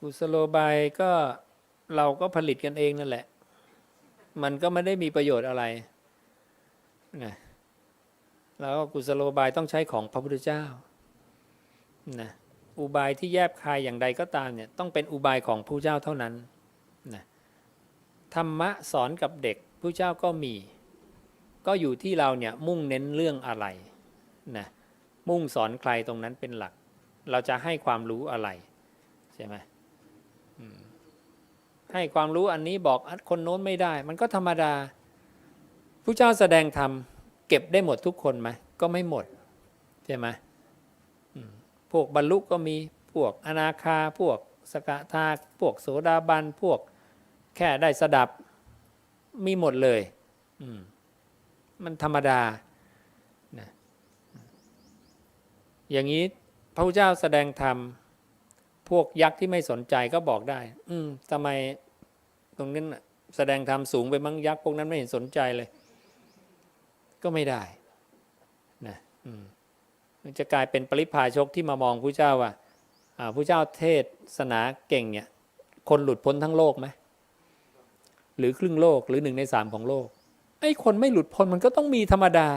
กุศโลบายก็เราก็ผลิตกันเองนั่นแหละ มันก็ไม่ได้มีประโยชน์อะไรนะแล้วกุศโลบายต้องใช้ของพระพุทธเจ้านะอุบายที่แยบคายอย่างใดก็ตามเนี่ยต้องเป็นอุบายของผู้เจ้าเท่านั้นนะธรรมะสอนกับเด็กผู้เจ้าก็มี ก็อยู่ที่เราเนี่ยมุ่งเน้นเรื่องอะไรนะมุ่งสอนใครตรงนั้นเป็นหลัก เราจะให้ความรู้อะไรใช่ไหม ให้ความรู้อันนี้บอกคนโน้นไม่ได้ มันก็ธรรมดาผู้เจ้าแสดงธรรมเก็บได้หมดทุกคนไหมก็ไม่หมดใช่ไหมพวกบรรลุก็มีพวกอนาคาพวกสกทาพวกโสดาบันพวกแค่ได้สดับมีหมดเลยมมันธรรมดานะอย่างนี้พระพุทธเจ้าแสดงธรรม พวกยักษ์ที่ไม่สนใจก็บอกได้ อืมทำไมตรงนั้นแสดงธรรมสูงไปมั้งยักษ์พวกนั้นไม่เห็นสนใจเลย ก็ไม่ได้นะอืมจะกลายเป็นปริพาชกที่มามองผู้เจ้าว่าอ่าผู้เจ้าเทศนาเก่งเนี่ย คนหลุดพ้นทั้งโลกไหมหรือครึ่งโลกหรือหนึ่งในสามของโลกไอ้คนไม่หลุดพ้นมันก็ต้องมีธรรมดา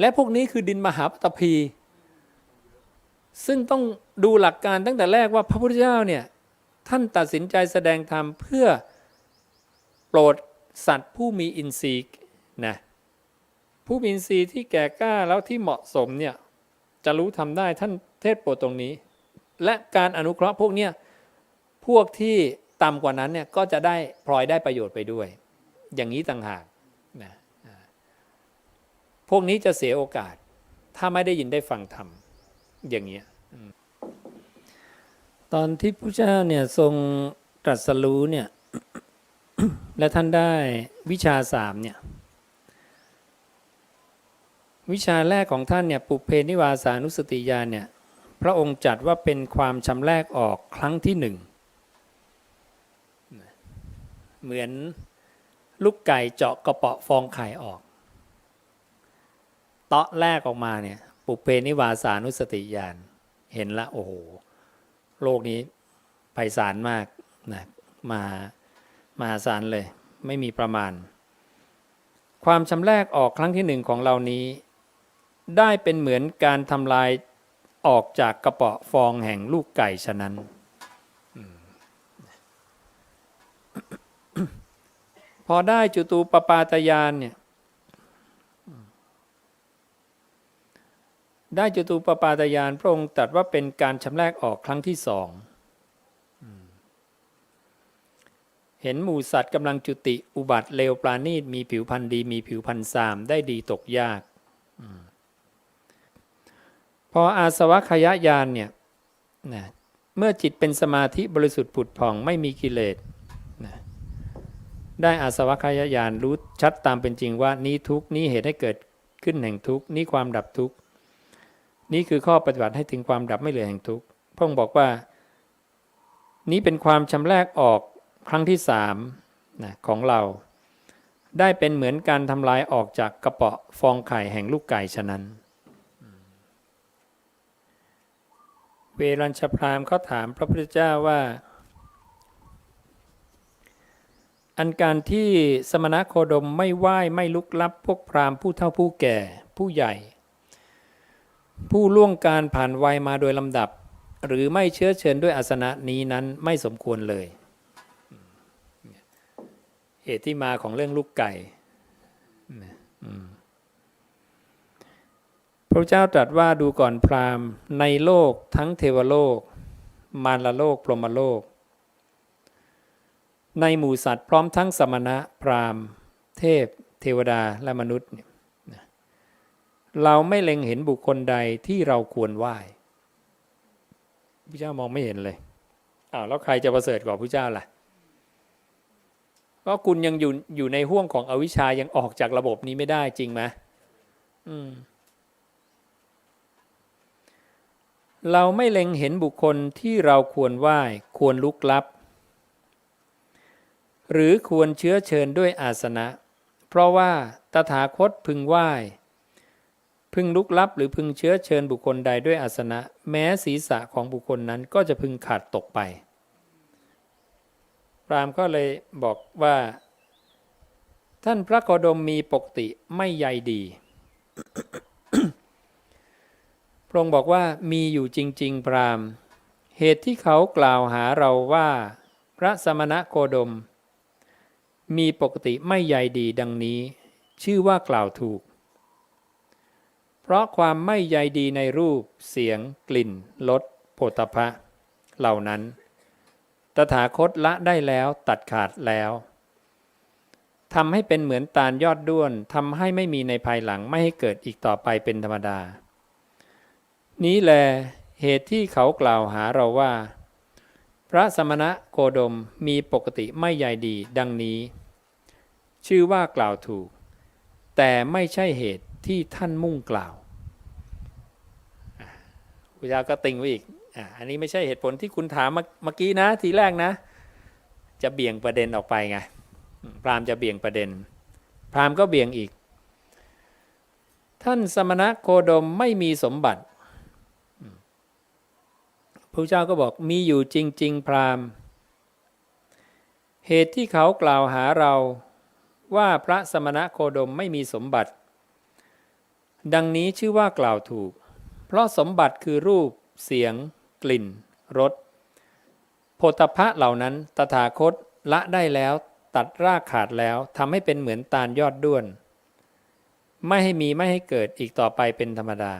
และพวกนี้คือดินมหาปฐพี ซึ่งต้องดูหลักการตั้งแต่แรกว่าพระพุทธเจ้าเนี่ยท่านตัดสินใจแสดงธรรมเพื่อโปรดสัตว์ผู้มีอินทรีย์นะผู้มีอินทรีย์ที่แก่กล้าแล้วที่เหมาะสมเนี่ยจะรู้ทำได้ท่านเทศโปรดตรงนี้ และการอนุเคราะห์พวกเนี้ยพวกที่ต่ำกว่านั้นเนี่ยก็จะได้พลอยได้ประโยชน์ไปด้วย อย่างนี้ต่างหากนะพวกนี้จะเสียโอกาสถ้าไม่ได้ยินได้ฟังธรรม อย่างเงี้ยตอนที่พระเจ้าเนี่ยทรงตรัสรู้เนี่ยและท่านได้วิชาสามเนี่ยวิชาแรกของท่านเนี่ยปุเพนิวาสานุสติญาณเนี่ยพระองค์จัดว่าเป็นความชำแรกออกครั้งที่หนึ่งเหมือนลูกไก่เจาะกระเปาะฟองไข่ออก เตาะแรกออกมาเนี่ย ปุเพนิวาสานุสติญาณเห็นละโอ้โห โลกนี้ไพศาลมากนะมามาศาลเลย ไม่มีประมาณ ความชำแรกออกครั้งที่หนึ่งของเรานี้ ได้เป็นเหมือนการทำลายออกจากกระเปาะฟองแห่งลูกไก่ฉะนั้นพอได้จุตูปปาตยานเนี่ย ได้จตุปปาตยานพระองค์ตรัสว่าเป็นการชำแรกออกครั้งที่สองเห็นหมูสัตว์กำลังจุติอุบัติเลวปราณีตมีผิวพันธ์ดี มีผิวพันธ์สามได้ดีตกยากอพออาสวะขยะยานเนี่ยนะเมื่อจิตเป็นสมาธิบริสุทธิ์ผุดผ่องไม่มีกิเลสนะได้อาสวะขยะยานรู้ชัดตามเป็นจริงว่านี้ทุกข์นี้เหตุให้เกิดขึ้นแห่งทุกข์นี้ความดับทุกข์ นี่คือข้อปฏิบัติให้ถึงความดับไม่เหลือแห่งทุกข์พระองค์บอกว่า นี้เป็นความชำแรกออกครั้งที่สามนะของเรา ได้เป็นเหมือนการทำลายออกจากกระเปาะฟองไข่แห่งลูกไก่ฉะนั้น เวรัญชพรามเขาถามพระพุทธเจ้าว่า อันการที่สมณะโคดมไม่ไหว้ไม่ลุกลับพวกพราหมณ์ผู้เฒ่าผู้แก่ผู้ใหญ่ ผู้ล่วงการผ่านวัยมาโดยลำดับ หรือไม่เชื้อเชิญด้วยอาสนะนี้นั้นไม่สมควรเลย เหตุที่มาของเรื่องลูกไก่พระเจ้าตรัสว่าดูก่อนพราหมณ์ ในโลกทั้งเทวโลก มารโลกพรหมโลก ในหมู่สัตว์พร้อมทั้งสมณะพราหมณ์ เทพ เทวดาและมนุษย์เนี่ย เราไม่เล็งเห็นบุคคลใดที่เราควรไหว้พระเจ้ามองไม่เห็นเลยอ้าวแล้วใครจะประเสริฐกว่าพระเจ้าล่ะ ก็คุณยังอยู่อยู่ในห่วงของอวิชชายังออกจากระบบนี้ไม่ได้จริงไหมอืมเราไม่เล็งเห็นบุคคลที่เราควรไหว้ ควรลุกลับ หรือควรเชื้อเชิญด้วยอาสนะ เพราะว่าตถาคตพึงไหว้ พึงลุกลับหรือพึงเชื้อเชิญบุคคลใดด้วยอาสนะ แม้ศีรษะของบุคคลนั้นก็จะพึงขาดตกไป พรามก็เลยบอกว่า ท่านพระโคดมมีปกติไม่ใยดี พระองค์บอกว่ามีอยู่จริง ๆ พรามเหตุที่เขากล่าวหาเราว่า พระสมณะโคดม มีปกติไม่ใยดีดังนี้ ชื่อว่ากล่าวถูก เพราะความไม่ใยดีในรูป เสียง กลิ่นรสโผฏฐะเหล่านั้น ตถาคตละได้แล้วตัดขาดแล้วทำให้เป็นเหมือนตาลยอดด้วนทำให้ไม่มีในภายหลังไม่ให้เกิดอีกต่อไปเป็นธรรมดา นี้แลเหตุที่เขากล่าวหาเราว่า พระสมณะโคดมมีปกติไม่ใยดีดังนี้ ชื่อว่ากล่าวถูก แต่ไม่ใช่เหตุ ที่ท่านมุ่งกล่าวพระเจ้าก็ติงไว้อีกออันนี้ไม่ใช่เหตุผลที่คุณถามเมื่อกี้นะทีแรกนะ จะเบี่ยงประเด็นออกไปไงพราหมณ์จะเบี่ยงประเด็น พราหมณ์ก็เบี่ยงอีก ท่านสมณะโคดมไม่มีสมบัติพระเจ้าก็บอกมีอยู่จริง ๆ พราหมณ์ เหตุที่เขากล่าวหาเราว่าพระสมณะโคดมไม่มีสมบัติ ดังนี้ชื่อว่ากล่าวถูก เพราะสมบัติคือรูป เสียง กลิ่น รสโพธพะเหล่านั้น ตถาคตละได้แล้ว ตัดรากขาดแล้วทำให้เป็นเหมือนตาลยอดด้วน ไม่ให้มีไม่ให้เกิดอีกต่อไปเป็นธรรมดา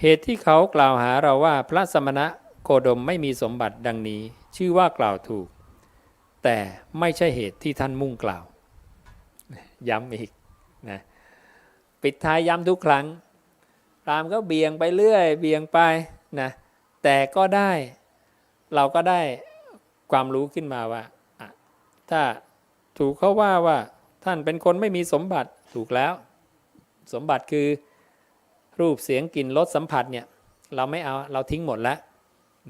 เหตุที่เขากล่าวหาเราว่าพระสมณะโคดมไม่มีสมบัติดังนี้ ชื่อว่ากล่าวถูก แต่ไม่ใช่เหตุที่ท่านมุ่งกล่าว ย้ำอีกนะ ปิดท้ายย้ำทุกครั้งรามก็เบี่ยงไปเรื่อย เบี่ยงไปนะแต่ก็ได้เราก็ได้ความรู้ขึ้นมาว่า ถ้าถูกเขาว่าว่าท่านเป็นคนไม่มีสมบัติถูกแล้ว สมบัติคือรูปเสียงกลิ่นรสสัมผัสเนี่ย เราไม่เอาเราทิ้งหมดแล้ว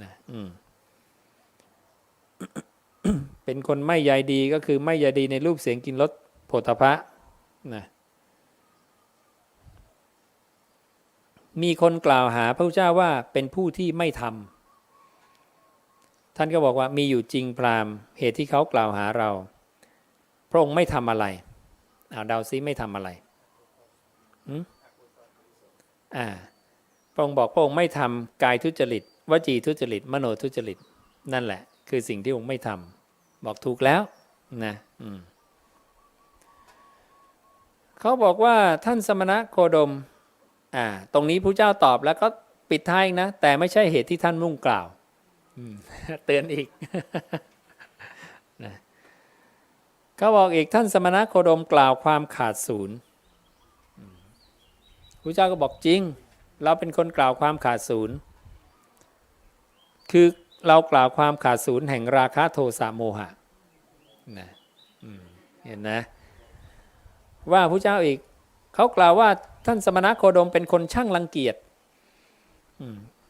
นะอืมเป็นคนไม่ใยดีก็คือไม่ใยดีในรูปเสียงกลิ่นรสโผฏฐัพพะนะ มีคนกล่าวหาพระเจ้าว่าเป็นผู้ที่ไม่ทำท่านก็บอกว่ามีอยู่จริงพราหมณ์ เหตุที่เขากล่าวหาเรา พระองค์ไม่ทำอะไรเอาเดาซิไม่ทำอะไรอ่าพระองค์บอกพระองค์ไม่ทำกายทุจริตวจีทุจริต มโนทุจริต นั่นแหละ คือสิ่งที่องค์ไม่ทำบอกถูกแล้วนะอืมเขาบอกว่าท่านสมณะโคดม อ่าตรงนี้พระเจ้าตอบแล้วก็ปิดท้ายนะ แต่ไม่ใช่เหตุที่ท่านมุ่งกล่าวเตือนอีกเขาบอกอีกท่านสมณะโคดมกล่าวความขาดศูนย์พระเจ้าก็บอกจริง เราเป็นคนกล่าวความขาดศูนย์คือเรากล่าวความขาดศูนย์แห่งราคะโทสะโมหะนะเห็นนะว่าพระเจ้าอีกเขากล่าวว่า ท่านสมณะโคดมเป็นคนช่างรังเกียจ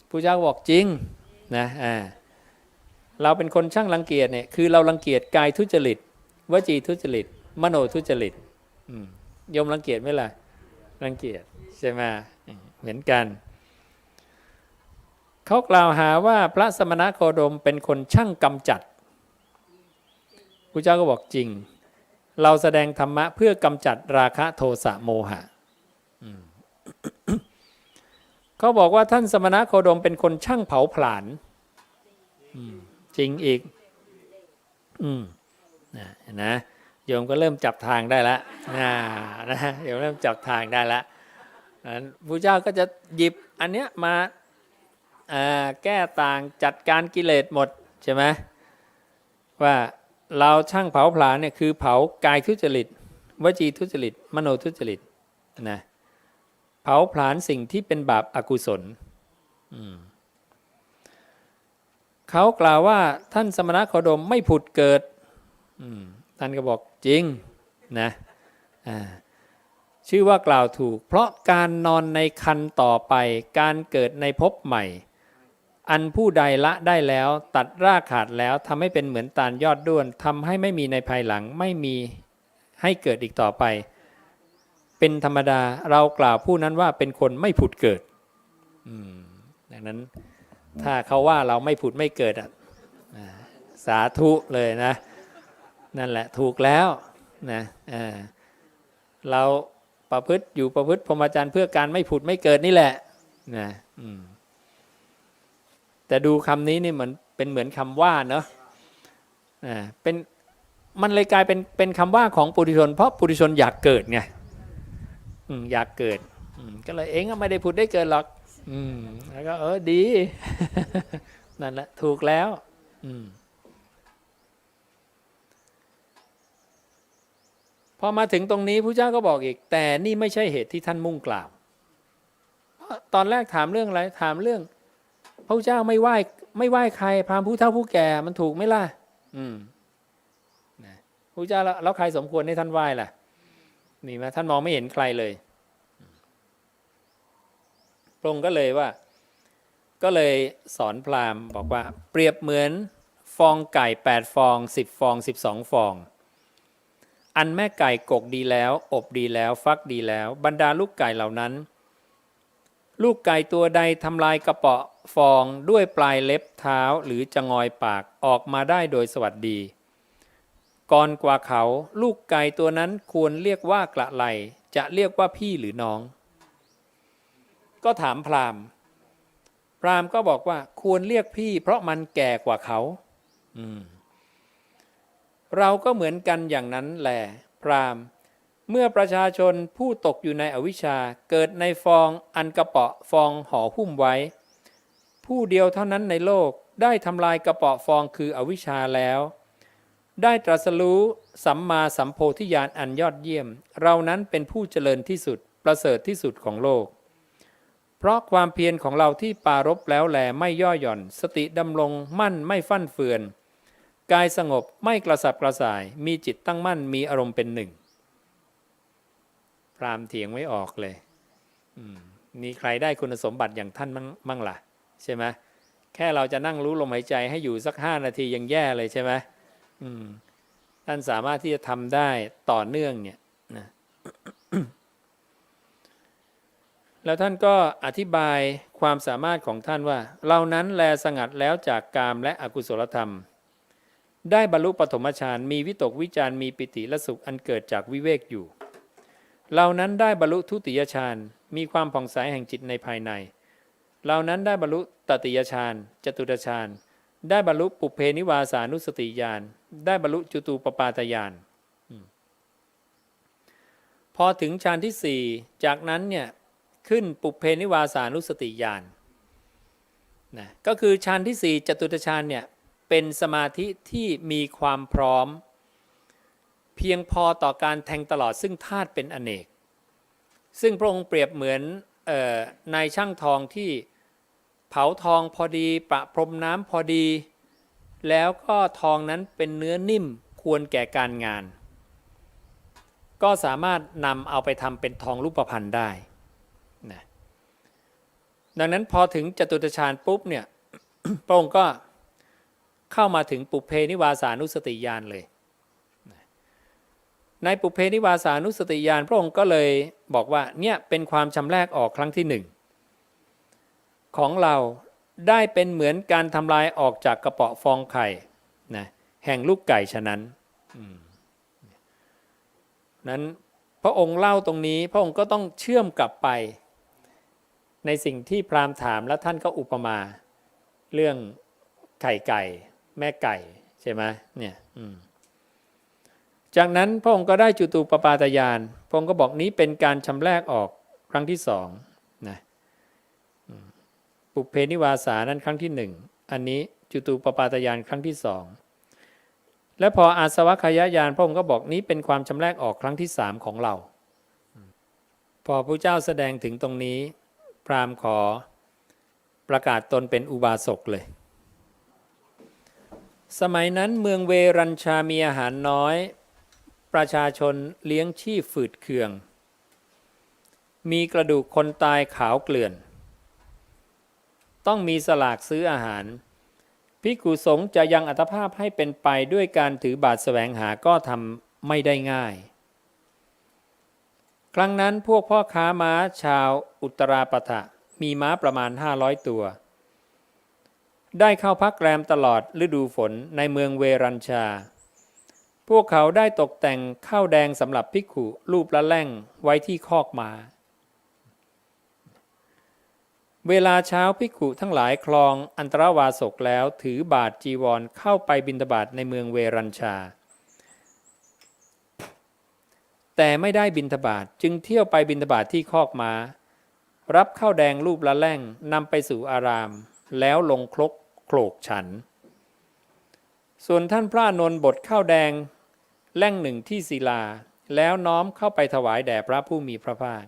พระเจ้าบอกจริงนะอ่าเราเป็นคนช่างรังเกียจเนี่ยคือเรารังเกียจกายทุจริตวจีทุจริต มโนทุจริตยมรังเกียจไหมล่ะรังเกียจใช่ไหมเหมือนกันเขากล่าวหาว่าพระสมณะโคดมเป็นคนช่างกำจัดพระเจ้าก็บอกจริง เราแสดงธรรมะเพื่อกำจัดราคะโทสะโมหะ เขาบอกว่าท่านสมณะโคดมเป็นคนช่างเผาผลาญจริงอีก อืมนะนะโยมก็เริ่มจับทางได้แล้วนะนะโยมเริ่มจับทางได้แล้วพระเจ้าก็จะหยิบอันเนี้ยมาแก้ต่างจัดการกิเลสหมดใช่ไหมว่าเราช่างเผาผลาญเนี่ยคือเผากายทุจริตวจีทุจริต มโนทุจริตนะ เผาผลาญสิ่งที่เป็นบาปอากุศลเขากล่าวว่าท่านสมณะโคดมไม่ผุดเกิดท่านก็บอกจริงนะชื่อว่ากล่าวถูก เพราะการนอนในคันต่อไป การเกิดในภพใหม่ อันผู้ใดละได้แล้ว ตัดรากขาดแล้วทำให้เป็นเหมือนตาลยอดด้วนทำให้ไม่มีในภายหลังไม่มีให้เกิดอีกต่อไป เป็นธรรมดาเรากล่าวผู้นั้นว่าเป็นคนไม่ผุดเกิดดังนั้นถ้าเขาว่าเราไม่ผุดไม่เกิดอะสาธุเลยนะ นั่นแหละถูกแล้วนะเออเราประพฤติอยู่ประพฤติพรหมจรรย์เพื่อการไม่ผุดไม่เกิดนี่แหละนะแต่ดูคำนี้นี่เหมือนเป็นเหมือนคำว่าเนาะเป็นมันเลยกลายเป็นเป็นคำว่าของปุถุชน เพราะปุถุชนอยากเกิดไง อยากเกิดก็เลยเองก็ไม่ได้ผุดได้เกิดหรอก อืมแล้วก็เออดี นั่นแหละถูกแล้ว อืมพอมาถึงตรงนี้พระเจ้าก็บอกอีก แต่นี่ไม่ใช่เหตุที่ท่านมุ่งกล่าวเพราะตอนแรกถามเรื่องอะไรถามเรื่อง พระเจ้าไม่ไหว้ไม่ไหว้ใคร พราหมณ์ผู้เฒ่าผู้แก่มันถูกไหมล่ะ อืมพระเจ้าแล้วแล้วใครสมควรให้ท่านไหว้ล่ะ มีไหมท่านมองไม่เห็นใครเลยพระองค์ก็เลยว่า ก็เลยสอนพราหมณ์บอกว่า เปรียบเหมือนฟองไก่แปดฟองสิบฟองสิบสองฟอง อันแม่ไก่กกดีแล้ว อบดีแล้ว ฟักดีแล้ว บรรดาลูกไก่เหล่านั้น ลูกไก่ตัวใดทำลายกระเปาะฟองด้วยปลายเล็บเท้าหรือจะงอยปากออกมาได้โดยสวัสดี ก่อนกว่าเขา ลูกไก่ตัวนั้นควรเรียกว่ากระไหลจะเรียกว่าพี่หรือน้อง ก็ถามพราหมณ์ พราหมณ์ก็บอกว่าควรเรียกพี่ เพราะมันแก่กว่าเขา อืม เราก็เหมือนกันอย่างนั้นแหละพราหมณ์ เมื่อประชาชนผู้ตกอยู่ในอวิชชาเกิดในฟองอันกระเปาะฟองห่อหุ้มไว้ ผู้เดียวเท่านั้นในโลกได้ทำลายกระเปาะฟองคืออวิชชาแล้ว ได้ตรัสรู้สัมมาสัมโพธิญาณอันยอดเยี่ยม เรานั้นเป็นผู้เจริญที่สุดประเสริฐที่สุดของโลก เพราะความเพียรของเราที่ปารบแล้วแลไม่ย่อหย่อน สติดำรงมั่นไม่ฟั่นเฟือน กายสงบไม่กระสับกระส่าย มีจิตตั้งมั่นมีอารมณ์เป็นหนึ่ง พรามเถียงไม่ออกเลยอืมมีใครได้คุณสมบัติอย่างท่านมั่งมั่งล่ะ ใช่ไหมแค่เราจะนั่งรู้ลมหายใจให้อยู่สักห้านาทียังแย่เลยใช่ไหม อืมท่านสามารถที่จะทำได้ต่อเนื่องเนี่ยนะแล้วท่านก็อธิบายความสามารถของท่านว่า เรานั้นแลสงัดแล้วจากกามและอกุศลธรรม ได้บรรลุปฐมฌานมีวิตกวิจารมีปิติและสุขอันเกิดจากวิเวกอยู่ เรานั้นได้บรรลุทุติยฌานมีความผ่องใสแห่งจิตในภายใน เรานั้นได้บรรลุตติยฌานจตุตฌาน ได้บรรลุปุเพนิวาสานุสติญาณ ได้บรรลุจุตูปปาตญาณพอถึงฌานที่สี่จากนั้นเนี่ยขึ้นปุเพนิวาสานุสติญาณนะก็คือฌานที่สี่จตุตฌานเนี่ยเป็นสมาธิที่มีความพร้อม เพียงพอต่อการแทงตลอดซึ่งธาตุเป็นอเนก ซึ่งพระองค์เปรียบเหมือนออนายช่างทองที่ ผาทองพอดีประพรมน้ำพอดี แล้วก็ทองนั้นเป็นเนื้อนิ่มควรแก่การงาน ก็สามารถนำเอาไปทำเป็นทองรูปพรรณได้นะดังนั้นพอถึงจตุตฌานปุ๊บเนี่ยพระองค์ก็เข้ามาถึงปุเพนิวาสานุสติญาณเลย ในปุเพนิวาสานุสติญาณพระองค์ก็เลยบอกว่าเนี่ยเป็นความชำแรกออกครั้งที่หนึ่ง ของเราได้เป็นเหมือนการทำลายออกจากกระเปาะฟองไข่นะแห่งลูกไก่ฉะนั้นนั้นพระองค์เล่าตรงนี้พระองค์ก็ต้องเชื่อมกลับไป ในสิ่งที่พราหมณ์ถามแล้วท่านก็อุปมา เรื่องไข่ไก่ แม่ไก่ใช่ไหมเนี่ยจากนั้นพระองค์ก็ได้จุตูปปาตยานพระองค์ก็บอกนี้เป็นการชำแรกออกครั้งที่สอง ปุเพนิวาสานั้นครั้งที่หนึ่งอันนี้จุตูปปาตยานครั้งที่สองและพออาสวัคยายานพระองค์ก็บอกนี้เป็นความชำแรกออกครั้งที่สามของเรา พอพระเจ้าแสดงถึงตรงนี้ พราหมณ์ขอประกาศตนเป็นอุบาสกเลย สมัยนั้นเมืองเวรัญชามีอาหารน้อย ประชาชนเลี้ยงชีพฝืดเคือง มีกระดูกคนตายขาวเกลื่อน ต้องมีสลากซื้ออาหารพิกุสงฆ์จะยังอัตภาพให้เป็นไปด้วยการถือบาทแสวงหาก็ทำไม่ได้ง่าย ครั้งนั้นพวกพ่อค้าม้าชาวอุตราปทะมีม้าประมาณ 500 ตัว ได้เข้าพักแรมตลอดฤดูฝนในเมืองเวรัญชา พวกเขาได้ตกแต่งข้าวแดงสำหรับภิกขุรูปละแล่งไว้ที่คอกมา้า เวลาเช้าภิกุทั้งหลายคลองอันตรวาสกแล้วถือบาทจีวรเข้าไปบิณฑบาตในเมืองเวรัญชา แต่ไม่ได้บิณฑบาตจึงเที่ยวไปบิณฑบาตที่คอกมา้า รับข้าวแดงรูปละแล่งนำไปสู่อาราม แล้วลงครกโขลกฉัน ส่วนท่านพระนนท์บทข้าวแดงแล่งหนึ่งที่ศิลา แล้วน้อมเข้าไปถวายแด่พระผู้มีพระภาค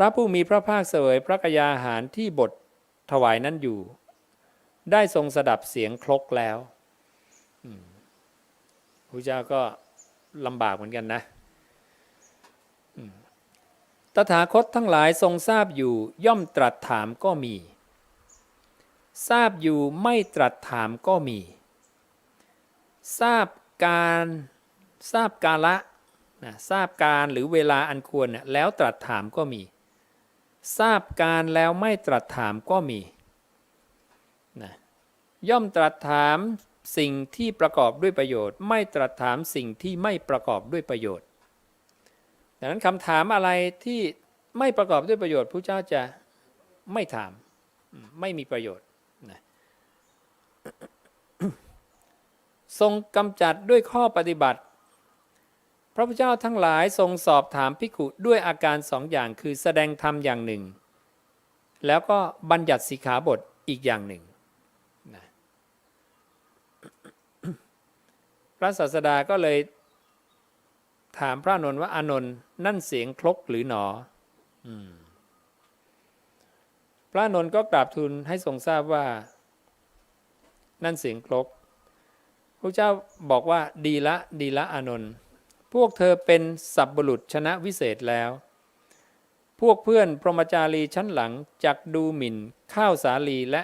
ระผู้มีพระภาคเสวยพระกยาหารที่บทถวายนั้นอยู่ ได้ทรงสดับเสียงครกแล้วพระเจ้าก็ลำบากเหมือนกันนะตถาคตทั้งหลายทรงทราบอยู่ย่อมตรัสถามก็มี ทราบอยู่ไม่ตรัสถามก็มี ทราบการทราบกาละนะทราบการหรือเวลาอันควรเนี่ยแล้วตรัสถามก็มี ทราบการแล้วไม่ตรัสถามก็มีนะย่อมตรัสถามสิ่งที่ประกอบด้วยประโยชน์ ไม่ตรัสถามสิ่งที่ไม่ประกอบด้วยประโยชน์ ดังนั้นคำถามอะไรที่ไม่ประกอบด้วยประโยชน์พระเจ้าจะไม่ถามไม่มีประโยชน์นะทรงกำจัดด้วยข้อปฏิบัติ ระพุทธเจ้าทั้งหลายทรงสอบถามภิกขุด้วยอาการสองอย่างคือแสดงธรรมอย่างหนึ่ง แล้วก็บัญญัติสิกขาบทอีกอย่างหนึ่งนะพระศาสดาก็เลยถามพระนนท์ว่าอานนท์นั่นเสียงครกหรือหนอพระนนท์ก็กราบทูลให้ทรงทราบว่า นั่นเสียงครกพระเจ้าบอกว่าดีละดีละอานนท์ พวกเธอเป็นสับบุรุษชนะวิเศษแล้ว พวกเพื่อนพรหมจารีชั้นหลังจักดูหมิ่น ข้าวสาลีและ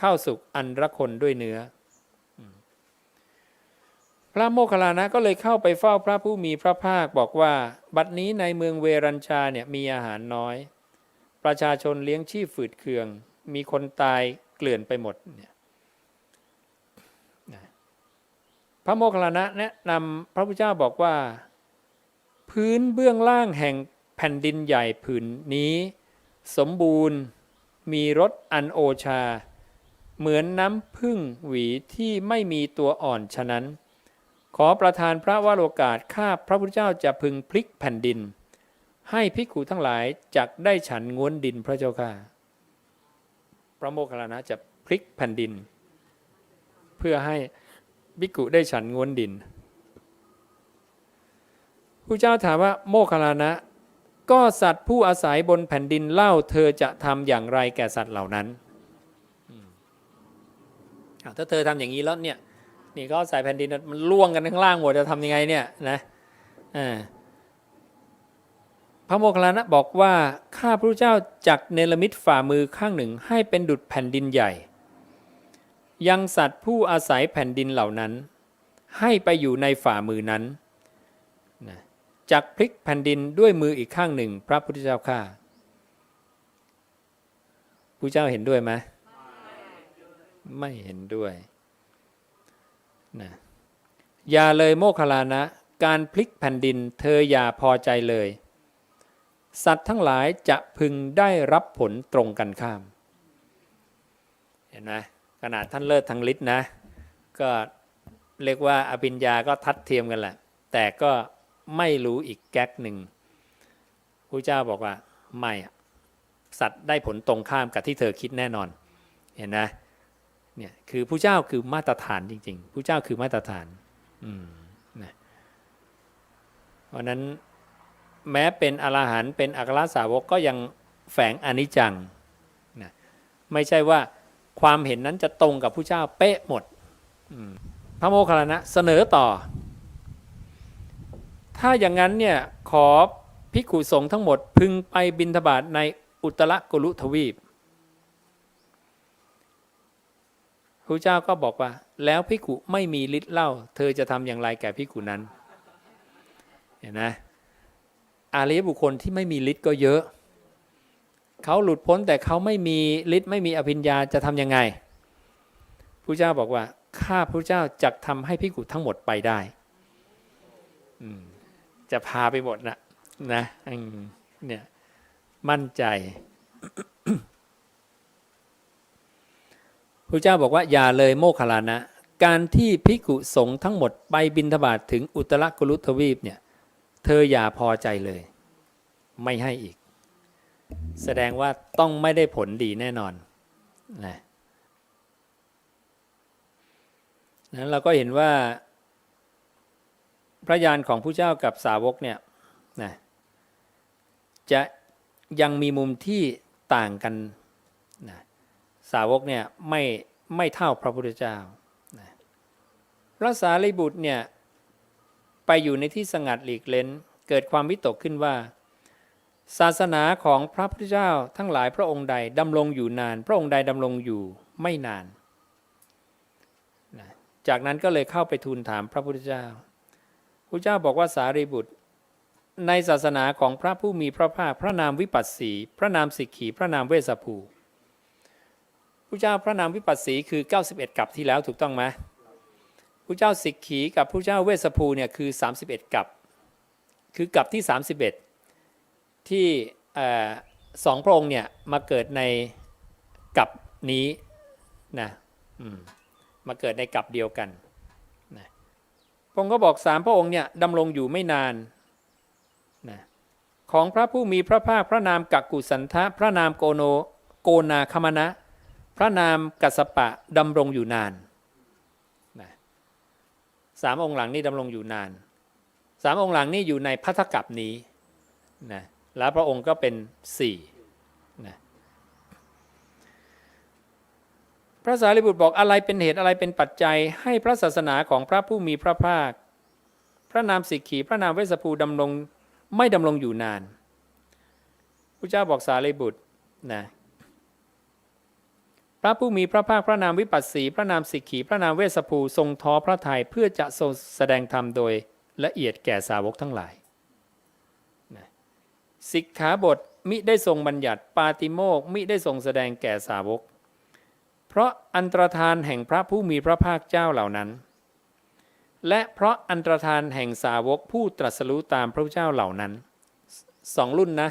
ข้าวสุกอันรคนด้วยเนื้อ พระโมคคัลลานะก็เลยเข้าไปเฝ้าพระผู้มีพระภาคบอกว่า บัดนี้ในเมืองเวรัญชาเนี่ยมีอาหารน้อย ประชาชนเลี้ยงชีพฝืดเคือง มีคนตายเกลื่อนไปหมดเนี่ยพระโมคคัลลานะแนะนำพระพุทธเจ้าบอกว่า พื้นเบื้องล่างแห่งแผ่นดินใหญ่ผืนนี้ สมบูรณ์มีรสอันโอชา เหมือนน้ำพึ่งหวีที่ไม่มีตัวอ่อนฉะนั้น ขอประทานพระวโรกาสข้าพระพุทธเจ้าจะพึงพลิกแผ่นดิน ให้ภิกขุทั้งหลายจักได้ฉันง้วนดินพระเจ้าค่ะ พระโมคคัลลานะจะพลิกแผ่นดิน เพื่อให้ภิกขุได้ฉันง้วนดิน พระเจ้าถามว่าโมคคัลลานะ ก็สัตว์ผู้อาศัยบนแผ่นดินเล่าเธอจะทำอย่างไรแก่สัตว์เหล่านั้นถ้าเธอทำอย่างนี้แล้วเนี่ยนี่ก็ใส่แผ่นดินมันล่วงกันข้างล่างหมดจะทำยังไงเนี่ยนะพระโมคคัลลานะบอกว่าข้าพระเจ้าจักเนรมิตฝ่ามือข้างหนึ่งให้เป็นดุจแผ่นดินใหญ่ ยังสัตว์ผู้อาศัยแผ่นดินเหล่านั้น ให้ไปอยู่ในฝ่ามือนั้น จักพลิกแผ่นดินด้วยมืออีกข้างหนึ่ง พระพุทธเจ้าข้าพระเจ้าเห็นด้วยไหมไม่เห็นด้วยนะอย่าเลยโมคลลานะ การพลิกแผ่นดินเธออย่าพอใจเลย สัตว์ทั้งหลายจะพึงได้รับผลตรงกันข้าม เห็นไหมขนาดท่านเลิศทางฤทธิ์นะ ก็เรียกว่าอภิญญาก็ทัดเทียมกันแหละ แต่ก็ ไม่รู้อีกแก๊กหนึ่งพระเจ้าบอกว่าไม่สัตว์ได้ผลตรงข้ามกับที่เธอคิดแน่นอน เห็นไหมเนี่ยคือผู้เจ้าคือมาตรฐานจริงๆผู้เจ้าคือมาตรฐานอืมนะเพราะนั้นแม้เป็นอรหันต์เป็นอัครสาวกก็ยังแฝงอนิจจังนะไม่ใช่ว่าความเห็นนั้นจะตรงกับผู้เจ้าเป๊ะหมดอืมพระโมคคัลลานะเสนอต่อ ถ้าอย่างนั้นเนี่ยขอภิกขุสงฆ์ทั้งหมดพึงไปบิณฑบาตในอุตรกุลุทวีปพระเจ้าก็บอกว่า แล้วพิกุไม่มีฤทธิ์เล่า เธอจะทำอย่างไรแก่พิกุนั้น เห็นไหมอาริยบุคคลที่ไม่มีฤทธิ์ก็เยอะ เขาหลุดพ้นแต่เขาไม่มีฤทธิ์ไม่มีอภิญญาจะทำยังไงผู้เจ้าบอกว่าข้าพระเจ้าจะทำให้พิกุทั้งหมดไปได้ อืม จะพาไปหมดนะนะเนี่ยมั่นใจพระเจ้าบอกว่าอย่าเลยโมคลานะ การที่พิกุสงฆ์ทั้งหมดไปบินทบาทถึงอุตรกุลุทวีปเนี่ยเธออย่าพอใจเลย ไม่ให้อีก แสดงว่าต้องไม่ได้ผลดีแน่นอนนะนั้นเราก็เห็นว่า พระยานของผู้เจ้ากับสาวกเนี่ยนะจะยังมีมุมที่ต่างกันนะสาวกเนี่ยไม่ไม่เท่าพระพุทธเจ้านะพระสารีบุตรเนี่ยไปอยู่ในที่สงัดหลีกเล้นเกิดความวิตกขึ้นว่า ศาสนาของพระพุทธเจ้าทั้งหลายพระองค์ใดดำรงอยู่นาน พระองค์ใดดำรงอยู่ไม่นานนะจากนั้นก็เลยเข้าไปทูลถามพระพุทธเจ้า พระเจ้าบอกว่าสารีบุตร ในศาสนาของพระผู้มีพระภาคพระนามวิปัสสี พระนามสิกขี พระนามเวสภูพระเจ้าพระนามวิปัสสีคือ 91 กับที่แล้วถูกต้องไหมพระเจ้าสิกขีกับพระเจ้าเวสภูเนี่ยคือ 31 กับ คือกับที่ 31 ที่เอ่สองพระองค์เนี่ยมาเกิดในกับนี้นะมมาเกิดในกับเดียวกัน องค์ก็บอกสามพระองค์เนี่ยดำรงอยู่ไม่นานนะของพระผู้มีพระภาคพระนามกักกุสันทะพระนามโกโนโกนาคมณะ พระนามกัสปะดำรงอยู่นานนะสามองค์หลังนี่ดำรงอยู่นานสามองค์หลังนี่อยู่ในพัทธกับนี้นะแล้วพระองค์ก็เป็นสี่นะพ ระสารีบุตรบอกอะไรเป็นเหตุอะไรเป็นปัจจัย ให้พระศาสนาของพระผู้มีพระภาค พระนามสิกขีพระนามเวสภูดำรงไม่ดำรงอยู่นานพระเจ้าบอกสารีบุตรนะพระผู้มีพระภาคพระนามวิปัสสี พระนามสิกขีพระนามเวสภูทรงท้อพระทัยเพื่อจะทรงแสดงธรรมโดยละเอียดแก่สาวกทั้งหลายสิกขาบทมิได้ทรงบัญญัติปาติโมกมิได้ทรงแสดงแก่สาวก ราะอันตรธานแห่งพระผู้มีพระภาคเจ้าเหล่านั้น และเพราะอันตรธานแห่งสาวกผู้ตรัสรู้ตามพระเจ้าเหล่านั้นสองรุ่นนะ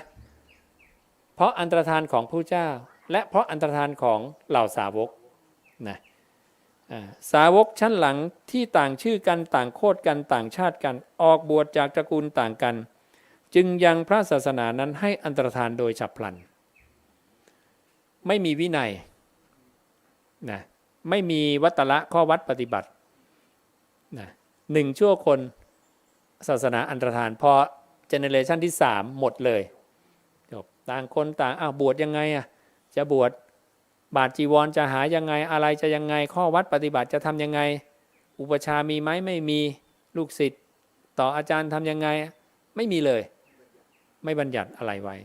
เพราะอันตรธานของพระเจ้า และเพราะอันตรธานของเหล่าสาวกนะสาวกชั้นหลังที่ต่างชื่อกันต่างโคดกันต่างชาติกัน ออกบวชจากตระกูลต่างกัน จึงยังพระศาสนานั้นให้อันตรธานโดยฉับพลัน ไม่มีวินัย นะไม่มีวัตละข้อวัดปฏิบัตินะหนึ่งชั่วคนศาสนาอันตรธานพอเจเนเรชันที่สามหมดเลยจบต่างคนต่างอ้าวบวชยังไงอะจะบวชบาทจีวรจะหายังไงอะไรจะยังไง ข้อวัดปฏิบัติจะทำยังไง อุปชามีไหมไม่มีลูกศิษย์ต่ออาจารย์ทำยังไง ไม่มีเลย ไม่บัญญัติอะไรไว้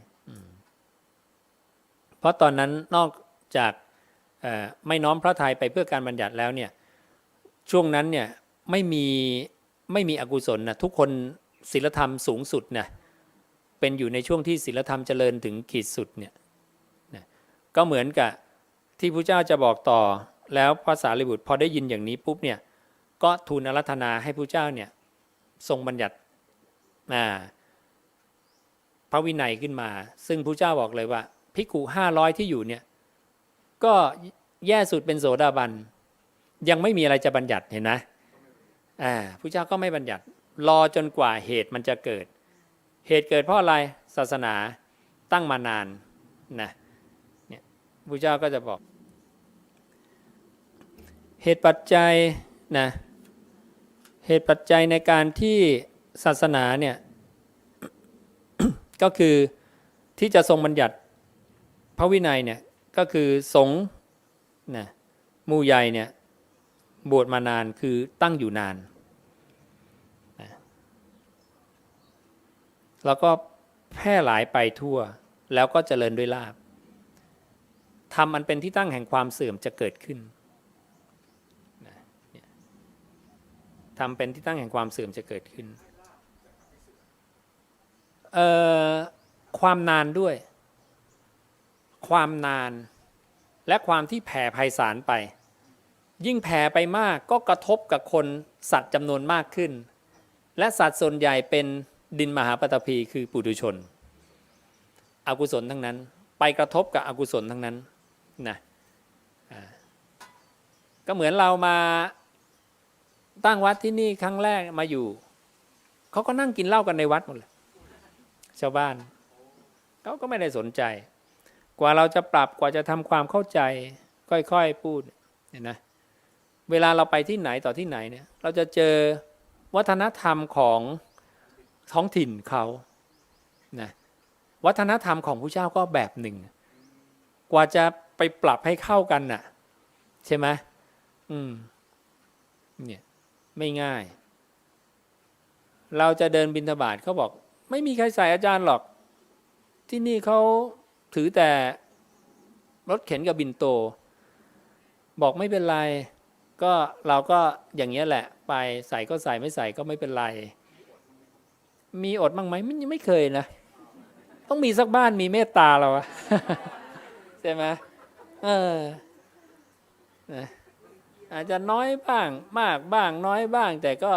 เพราะตอนนั้นนอกจาก ไม่น้อมพระทัยไปเพื่อการบัญญัติแล้วเนี่ยช่วงนั้นเนี่ยไม่มีไม่มีอกุศลนะทุกคนศีลธรรมสูงสุดนะเป็นอยู่ในช่วงที่ศีลธรรมเจริญถึงขีดสุดเนี่ยนะก็เหมือนกับที่พระเจ้าจะบอกต่อแล้วพระสารีบุตรพอได้ยินอย่างนี้ปุ๊บเนี่ยก็ทูลอารัธนาให้พระเจ้าเนี่ยทรงบัญญัติพระวินัยขึ้นมา ซึ่งพระเจ้าบอกเลยว่าภิกขุห้าร้อยที่อยู่เนี่ย ก็แย่สุดเป็นโสดาบัน ยังไม่มีอะไรจะบัญญัติเห็นนะอ่าพระเจ้าก็ไม่บัญญัติ รอจนกว่าเหตุมันจะเกิด เหตุเกิดเพราะอะไรศาสนาตั้งมานานนะเนี่ยพระเจ้าก็จะบอก เหตุปัจจัยนะเหตุปัจจัยในการที่ศาสนาเนี่ยก็คือที่จะทรงบัญญัติพระวินัยเนี่ย ก็คือสง์นะมู่ใหญ่เนี่ยบวชมานานคือตั้งอยู่นานนะแล้วก็แพร่หลายไปทั่ว แล้วก็เจริญด้วยลาบทำมันเป็นที่ตั้งแห่งความเสื่อมจะเกิดขึ้นนะทำเป็นที่ตั้งแห่งความเสื่อมจะเกิดขึ้น เอ่อ ความนานด้วย ความนาน และความที่แผ่ไพศาลไป ยิ่งแผ่ไปมากก็กระทบกับคนสัตว์จำนวนมากขึ้น และสัตว์ส่วนใหญ่เป็นดินมหาปฐพีคือปุถุชน อกุศลทั้งนั้น ไปกระทบกับอกุศลทั้งนั้นนะก็เหมือนเรามาตั้งวัดที่นี่ครั้งแรกมาอยู่เขาก็นั่งกินเหล้ากันในวัดหมดเลยชาวบ้านเขาก็ไม่ได้สนใจ ว่าเราจะปรับกว่าจะทำความเข้าใจ ค่อยๆพูดเห็นนะเวลาเราไปที่ไหนต่อที่ไหนเนี่ย เราจะเจอวัฒนธรรมของท้องถิ่นเขานะวัฒนธรรมของผู้เจ้าก็แบบหนึ่ง กว่าจะไปปรับให้เข้ากันน่ะ ใช่ไหมอืมเนี่ยไม่ง่าย เราจะเดินบินทบาทเขาบอก ไม่มีใครใส่อาจารย์หรอก ที่นี่เขา ถือแต่รถเข็นกับบินโต บอกไม่เป็นไร ก็เราก็อย่างเงี้ยแหละ ไปใส่ก็ใส่ไม่ใส่ก็ไม่เป็นไร มีอดบ้างไหมมันยังไม่เคยนะ ต้องมีสักบ้านมีเมตตาเราอะใช่ไหมเอออาจจะน้อยบ้างมากบ้างน้อยบ้าง แต่ก็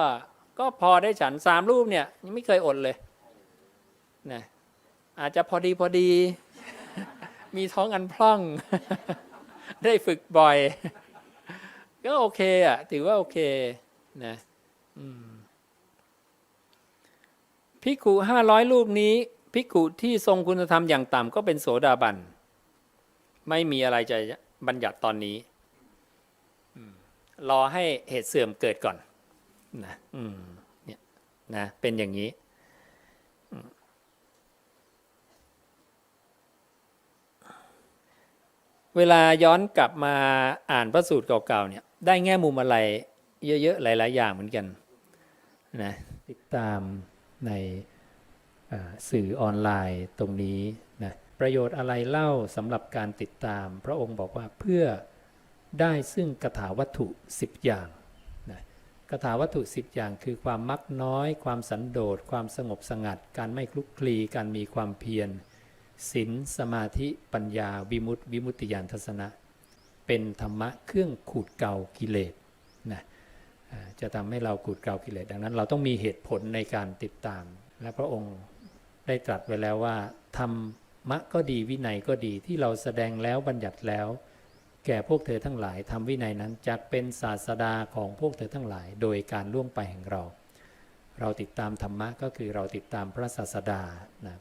ก็พอได้ฉันสามรูปเนี่ยยังไม่เคยอดเลยนะอาจจะพอดีพอดี มีท้องอันพร่อง ได้ฝึกบ่อย ก็โอเคอะ ถือว่าโอเคนะพิกุห้าร้อยรูปนี้พิกุที่ทรงคุณธรรมอย่างต่ำก็เป็นโสดาบัน ไม่มีอะไรจะบัญญัติตอนนี้รอให้เหตุเสื่อมเกิดก่อนนะอืมเนี่ยนะเป็นอย่างนี้ เวลาย้อนกลับมาอ่านพระสูตรเก่าๆเนี่ยได้แง่มุมอะไรเยอะๆหลายๆอย่างเหมือนกันนะติดตามในสื่อออนไลน์ตรงนี้นะประโยชน์อะไรเล่าสำหรับการติดตาม พระองค์บอกว่าเพื่อได้ซึ่งกถาวัตถุ 10 อย่างนะกถาวัตถุ 10 อย่างคือความมักน้อย ความสันโดษความสงบสงัด การไม่คลุกคลีการมีความเพียร ศีลสมาธิปัญญาวิมุตติวิมุตติญาณทัศนะ เป็นธรรมะเครื่องขูดเกลากิเลสนะจะทำให้เราขูดเกลากิเลสดังนั้น เราต้องมีเหตุผลในการติดตาม และพระองค์ได้ตรัสไว้แล้วว่าธรรมะก็ดีวินัยก็ดีที่เราแสดงแล้วบัญญัติแล้ว แก่พวกเธอทั้งหลายทำวินัยนั้นจะเป็นศาสดาของพวกเธอทั้งหลาย โดยการล่วงไปแห่งเรา เราติดตามธรรมะก็คือเราติดตามพระศาสดานะ